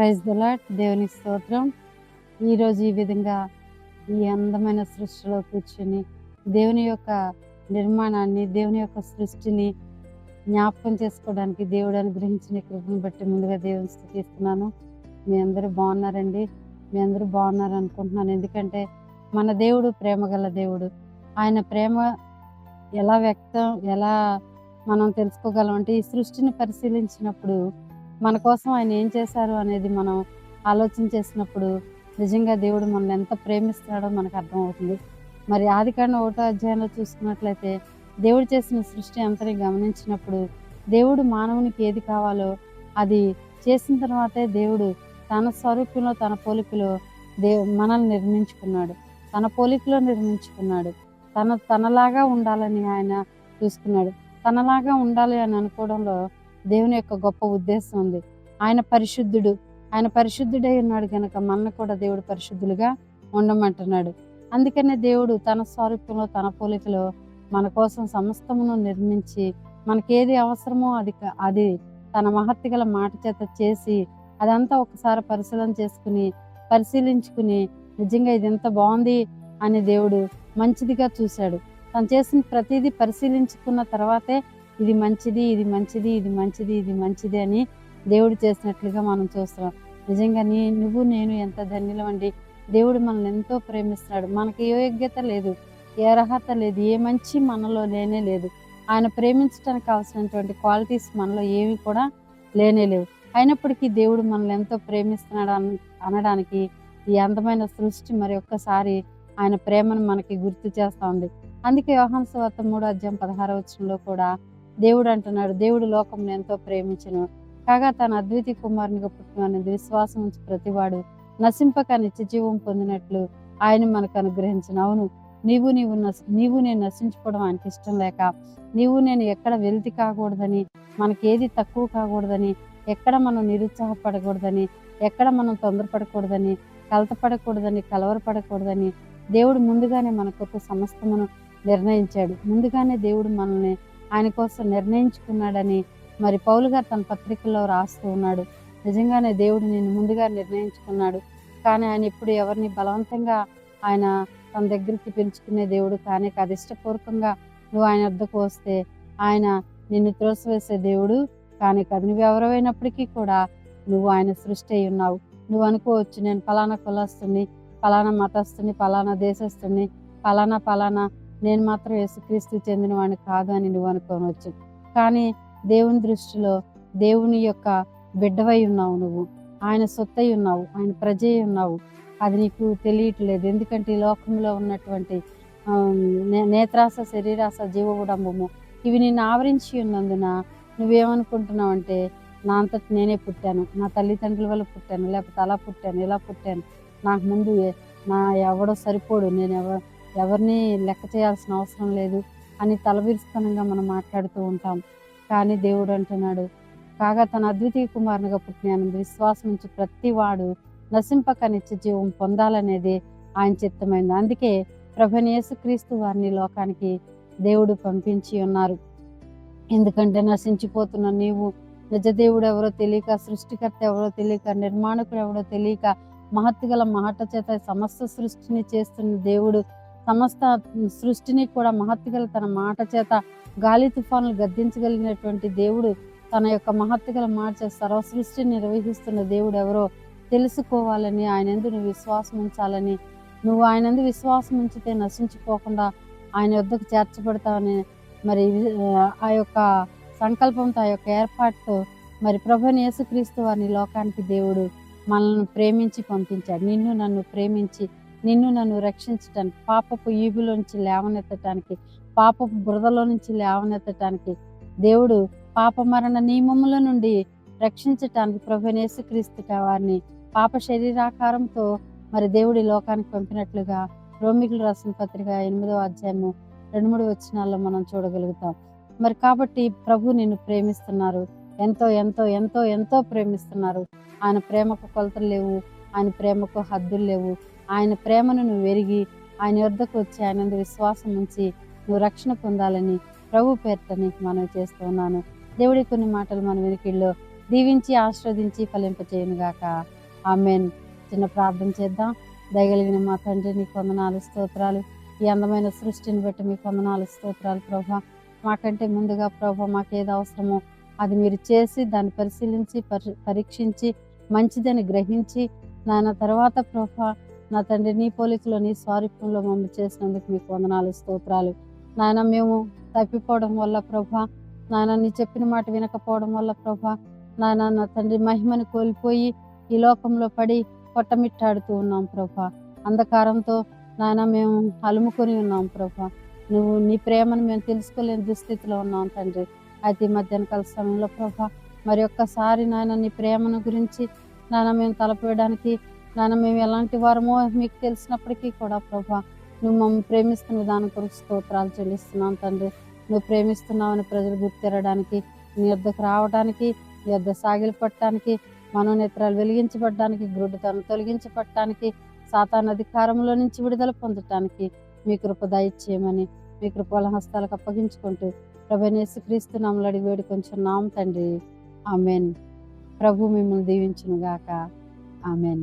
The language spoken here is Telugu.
ప్రైజ్ దలాట్ దేవుని స్తోత్రం. ఈరోజు ఈ విధంగా ఈ అందమైన సృష్టిలో కూర్చుని దేవుని యొక్క నిర్మాణాన్ని దేవుని యొక్క సృష్టిని జ్ఞాపకం చేసుకోవడానికి దేవుడు అనుగ్రహించిన కృపను బట్టి ముందుగా దేవుని స్థుతిస్తున్నాను. మీ అందరూ బాగున్నారండి? మీ అందరూ బాగున్నారు అనుకుంటున్నాను. ఎందుకంటే మన దేవుడు ప్రేమ గల దేవుడు. ఆయన ప్రేమ ఎలా వ్యక్తం ఎలా మనం తెలుసుకోగలం అంటే ఈ సృష్టిని పరిశీలించినప్పుడు మన కోసం ఆయన ఏం చేశారు అనేది మనం ఆలోచన చేసినప్పుడు నిజంగా దేవుడు మనల్ని ఎంత ప్రేమిస్తున్నాడో మనకు అర్థమవుతుంది. మరి ఆదికాండ ఒకటో అధ్యాయంలో చూసుకున్నట్లయితే దేవుడు చేసిన సృష్టి అంతని గమనించినప్పుడు దేవుడు మానవునికి ఏది కావాలో అది చేసిన తర్వాతే దేవుడు తన స్వరూపంలో తన పోలికలో దే మనల్ని నిర్మించుకున్నాడు. తన పోలికలో నిర్మించుకున్నాడు. తన తనలాగా ఉండాలని ఆయన చూసుకున్నాడు. తనలాగా ఉండాలి అని అనుకోవడంలో దేవుని యొక్క గొప్ప ఉద్దేశం ఉంది. ఆయన పరిశుద్ధుడు. ఆయన పరిశుద్ధుడై ఉన్నాడు కనుక మనల్ని కూడా దేవుడు పరిశుద్ధులుగా ఉండమంటున్నాడు. అందుకనే దేవుడు తన స్వరూపంలో తన పోలికలో మన కోసం సమస్తమును నిర్మించి మనకేది అవసరమో అది అది తన మహత్తి గల మాట చేత చేసి అదంతా ఒకసారి పరిశీలన చేసుకుని పరిశీలించుకుని నిజంగా ఇది ఎంత బాగుంది అని దేవుడు మంచిదిగా చూశాడు. తను చేసిన ప్రతిదీ పరిశీలించుకున్న తర్వాతే ఇది మంచిది ఇది మంచిది ఇది మంచిది ఇది మంచిది అని దేవుడు చేసినట్లుగా మనం చూస్తున్నాం. నిజంగా నీ నువ్వు నేను ఎంత ధన్యులమండి దేవుడు మనల్ని ఎంతో ప్రేమిస్తున్నాడు. మనకి ఏ యోగ్యత లేదు ఏ అర్హత లేదు ఏ మంచి మనలో లేనే లేదు. ఆయన ప్రేమించడానికి కావాల్సినటువంటి క్వాలిటీస్ మనలో ఏవి కూడా లేనే లేవు. అయినప్పటికీ దేవుడు మనల్ని ఎంతో ప్రేమిస్తున్నాడు అన అనడానికి ఈ అందమైన సృష్టి మరి ఒక్కసారి ఆయన ప్రేమను మనకి గుర్తు చేస్తా ఉంది. అందుకే యోహాన్ వార్త మూడో అధ్యాయం పదహారవ కూడా దేవుడు అంటున్నాడు దేవుడు లోకం ఎంతో ప్రేమించను కాగా తన అద్వితీయ కుమారునిగా పుట్టినది విశ్వాసం ఉంచి ప్రతివాడు నశింపక నిత్య జీవం పొందినట్లు ఆయన మనకు అనుగ్రహించిన. అవును నీవు నీవు నీవు నేను నశించుకోవడం ఆయనకి ఇష్టం లేక నీవు నేను ఎక్కడ వెలితి కాకూడదని మనకి ఏది తక్కువ కాకూడదని ఎక్కడ మనం నిరుత్సాహపడకూడదని ఎక్కడ మనం తొందరపడకూడదని కలతపడకూడదని కలవరపడకూడదని దేవుడు ముందుగానే మన కొత్త సమస్తమును నిర్ణయించాడు. ముందుగానే దేవుడు మనల్ని ఆయన కోసం నిర్ణయించుకున్నాడని మరి పౌలు గారు తన పత్రికల్లో రాస్తూ ఉన్నాడు. నిజంగానే దేవుడు నేను ముందుగా నిర్ణయించుకున్నాడు. కానీ ఆయన ఇప్పుడు ఎవరిని బలవంతంగా ఆయన తన దగ్గరికి పిలుచుకునే దేవుడు కానీ అది ఇష్టపూర్వకంగా నువ్వు ఆయన వద్దకు వస్తే ఆయన నిన్ను త్రోసివేసే దేవుడు కానీ కాదు. నువ్వు ఎవరైనప్పటికీ కూడా నువ్వు ఆయన సృష్టి అయి ఉన్నావు. నువ్వు అనుకోవచ్చు నేను ఫలానా కులస్తుని ఫలానా మతస్తుని ఫలానా దేశస్తుని ఫలానా ఫలానా నేను మాత్రం యేసుక్రీస్తు చెందినవాడిని కాదు అని నువ్వు అనుకోవచ్చు కానీ దేవుని దృష్టిలో దేవుని యొక్క బిడ్డవై ఉన్నావు నువ్వు. ఆయన సొత్తై ఉన్నావు. ఆయన ప్రజై ఉన్నావు. అది నీకు తెలియట్లేదు. ఎందుకంటే ఈ లోకంలో ఉన్నటువంటి నేత్రాస శరీరాస జీవగుడంబము ఇవి నిన్ను ఆవరించి ఉన్నందున నువ్వేమనుకుంటున్నావు అంటే నా అంతటి నేనే పుట్టాను. నా తల్లిదండ్రుల వల్ల పుట్టాను. లేకపోతే అలా పుట్టాను ఇలా పుట్టాను. నాకు ముందు నా ఎవడో సరిపోడు. నేను ఎవ ఎవరిని లెక్క చేయాల్సిన అవసరం లేదు అని తలబిరుస్తనంగా మనం మాట్లాడుతూ ఉంటాం. కానీ దేవుడు అంటున్నాడు కాగా తన అద్వితీయ కుమారునిగా పుట్టినందు విశ్వాసం నుంచి ప్రతి వాడు నశింపక నిత్య జీవం పొందాలనేది ఆయన చిత్తమైంది. అందుకే ప్రభుని యేసుక్రీస్తు వారిని లోకానికి దేవుడు పంపించి ఉన్నారు. ఎందుకంటే నశించిపోతున్న నీవు నిజ దేవుడు ఎవరో తెలియక సృష్టికర్త ఎవరో తెలియక నిర్మాణకుడు ఎవరో తెలియక మహత్తు గల మహట చేత సమస్త సృష్టిని చేస్తున్న దేవుడు సమస్త సృష్టిని కూడా మహత్తుగల తన మాట చేత గాలి తుఫానులు గద్దించగలిగినటువంటి దేవుడు తన యొక్క మహత్తుగల మాట చేత సర్వ సృష్టిని నిర్వహిస్తున్న దేవుడు ఎవరో తెలుసుకోవాలని ఆయన ఎందు నువ్వు విశ్వాసం ఉంచాలని నువ్వు ఆయన ఎందు విశ్వాసం ఉంచితే నశించిపోకుండా ఆయన వద్దకు చేర్చబడతావని మరి ఆ, ఆ యొక్క సంకల్పంతో ఆ యొక్క ఏర్పాటుతో మరి ప్రభుని యేసుక్రీస్తు వారిని లోకానికి దేవుడు మనల్ని ప్రేమించి పంపించాడు. నిన్ను నన్ను ప్రేమించి నిన్ను నన్ను రక్షించటానికి పాపపు ఈబులోంచి లేవనెత్తటానికి పాపపు బురదలో నుంచి లేవనెత్తటానికి దేవుడు పాప మరణ నియమముల నుండి రక్షించటానికి ప్రభు యేసుక్రీస్తు వారిని పాప శరీరాకారంతో మరి దేవుడి లోకానికి పంపినట్లుగా రోమికులు రాసిన పత్రిక ఎనిమిదవ అధ్యాయము రెండు మూడు వచనాల్లో మనం చూడగలుగుతాం. మరి కాబట్టి ప్రభు నిన్ను ప్రేమిస్తున్నారు. ఎంతో ఎంతో ఎంతో ఎంతో ప్రేమిస్తున్నారు. ఆయన ప్రేమకు కొలతలు లేవు. ఆయన ప్రేమకు హద్దులు లేవు. ఆయన ప్రేమను నువ్వు ఎరిగి ఆయన వద్దకు వచ్చి ఆయన విశ్వాసం ఉంచి నువ్వు రక్షణ పొందాలని ప్రభు పేరిట నీకు మనవి చేస్తున్నాను దేవుడి కొన్ని మాటలు మన వెనుకల్లో దీవించి ఆస్వాదించి ఫలింపచేయనుగాక ఆమెన్. చిన్న ప్రార్థన చేద్దాం. దయగలిగిన మా తండ్రి నీ కొందనాలు స్తోత్రాలు. ఈ అందమైన సృష్టిని బట్టి మీ కొందనాలు స్తోత్రాలు ప్రభా. మాకంటే ముందుగా ప్రభా మాకు ఏది అవసరమో అది మీరు చేసి దాన్ని పరిశీలించి పరి పరీక్షించి మంచిదని గ్రహించి దాని తర్వాత ప్రభా నా తండ్రి నీ పోలికలో నీ స్వారూప్యంలో మమ్మల్ని చేసినందుకు మీకు వందనాలు స్తోత్రాలు. నాయన మేము తప్పిపోవడం వల్ల ప్రభా నాయన నీ చెప్పిన మాట వినకపోవడం వల్ల ప్రభా నాయన నా తండ్రి మహిమను కోల్పోయి ఈ లోకంలో పడి కొట్టమిట్టాడుతూ ఉన్నాం ప్రభా. అంధకారంతో నాయన మేము అలుముకొని ఉన్నాం ప్రభా. నువ్వు నీ ప్రేమను మేము తెలుసుకోలేని దుస్థితిలో ఉన్నాం తండ్రి. అయితే ఈ మధ్యాహ్న కాల సమయంలో ప్రభా మరి ఒక్కసారి నాయన నీ ప్రేమను గురించి నాయన మేము తలపేయడానికి నాన్న మేము ఎలాంటి వారమో మీకు తెలిసినప్పటికీ కూడా ప్రభా నువ్వు మమ్మల్ని ప్రేమిస్తున్న విధానం కొరకు స్తోత్రాలు చెల్లిస్తున్నాం తండ్రి. నువ్వు ప్రేమిస్తున్నావని ప్రజలు గుర్తెరడానికి నీ వద్దకు రావడానికి నీ వద్ద సాగిలి పట్టడానికి మనోనేత్రాలు వెలిగించబడడానికి గ్రుడ్డుతనం తొలగించబడటానికి సాతాన్ అధికారంలో నుంచి విడుదల పొందటానికి మీ కృప దయచేయమని మీ కృపల హస్తాలకు అప్పగించుకుంటూ ప్రభనేసు క్రీస్తు నమ్మలడి వేడి కొంచెం నామ తండ్రి. ఆమెన్. ప్రభు మిమ్మల్ని దీవించును గాక ఆమెన్.